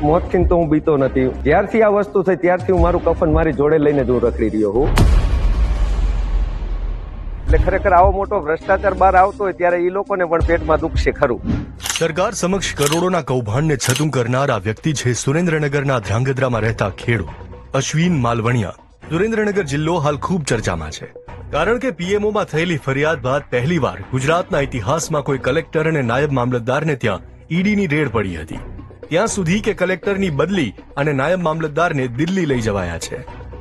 મોતથી તો હું બીતો નથી. જ્યારથી આ વસ્તુ થઈ, ત્યારથી હું મારું કફન મારી જોડે લઈને જ હું રખડી રહ્યો હું. એટલે ખરેખર આવો મોટો ભ્રષ્ટાચાર બહાર આવતો હોય ત્યારે એ લોકોને પણ પેટમાં દુખશે ખરું. સરકાર સમક્ષ કરોડોના કૌભાંડને છતું કરનાર આ વ્યક્તિ છે સુરેન્દ્રનગરના ધ્રાંગધ્રામાં રહેતા ખેડૂત અશ્વિન માલવણિયા. સુરેન્દ્રનગર જિલ્લો હાલ ખૂબ ચર્ચામાં છે. કારણ કે પીએમઓમાં થયેલી ફરિયાદ બાદ પહેલીવાર ગુજરાતના ઇતિહાસમાં કોઈ કલેક્ટર અને નાયબ મામલતદારને ત્યાં ઈડીની રેડ પડી હતી. ત્યાં સુધી કે કલેક્ટરની બદલી અને નાયબ મામલતદારને દિલ્હી લઈ જવાયા છે.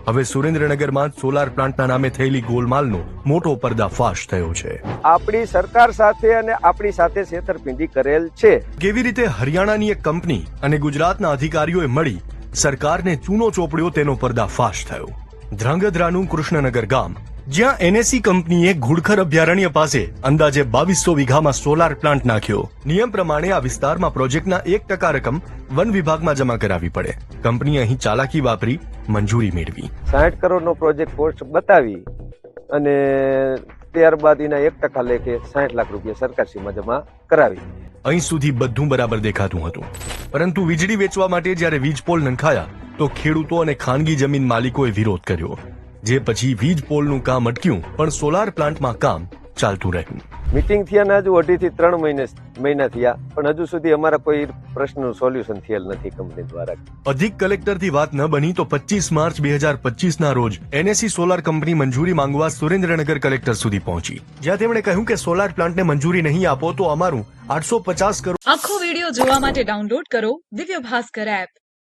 હવે સુરેન્દ્રનગરમાં સોલાર પ્લાન્ટના નામે થયેલી ગોલમાલનો મોટો પર્દાફાશ થયો છે. આપણી સરકાર સાથે અને આપણી સાથે છેતરપિંડી કરેલ છે. કેવી રીતે હરિયાણાની એક કંપની અને ગુજરાતના અધિકારીઓએ મળી સરકારને ચૂનો ચોપડ્યો તેનો પર્દાફાશ થયો. ધ્રાંગધ્રાનું કૃષ્ણનગર ગામ જ્યાં એનએસી કંપનીએ ઘુડખર અભયારણ્ય પાસે અંદાજે બાવીસો વીઘામાં સોલાર પ્લાન્ટ નાખ્યો. નિયમ પ્રમાણે આ વિસ્તારમાં પ્રોજેક્ટના એક ટકા રકમ વન વિભાગમાં જમા કરાવી પડે. કંપનીએ અહીં ચાલાકી વાપરી મંજૂરી મેળવી. સાઠ કરોડનો પ્રોજેક્ટ કોસ્ટ બતાવી અને ત્યારબાદ એના એક ટકા લેખે સાઠ લાખ રૂપિયા સરકારશ્રીમાં જમા કરાવી. અહીં સુધી બધું બરાબર દેખાતું હતું. પરંતુ વીજળી વેચવા માટે જ્યારે વીજ પોલ નંખાયા તો ખેડૂતો અને ખાનગી જમીન માલિકોએ વિરોધ કર્યો. જે પછી વીજ પોલનું કામ અટક્યું પણ સોલાર પ્લાન્ટમાં કામ ચાલતું રહ્યું. મીટિંગ થયા ને હજુ અઢી થી ત્રણ મહિને મહિના થયા પણ હજુ સુધી અમારા કોઈ પ્રશ્નનું સોલ્યુશન થયેલ નથી કંપની દ્વારા. અધિક કલેક્ટરથી વાત ન બની તો પચીસ માર્ચ બે હજાર પચીસના રોજ એનએસી સોલાર કંપની મંજૂરી માંગવા સુરેન્દ્રનગર કલેક્ટર સુધી પહોંચી. જ્યાં તેમણે કહ્યું કે સોલાર પ્લાન્ટને મંજૂરી નહીં આપો તો અમારું આઠસો પચાસ કરોડ આખો વિડિયો જોવા માટે ડાઉનલોડ કરો દિવ્ય ભાસ્કર એપ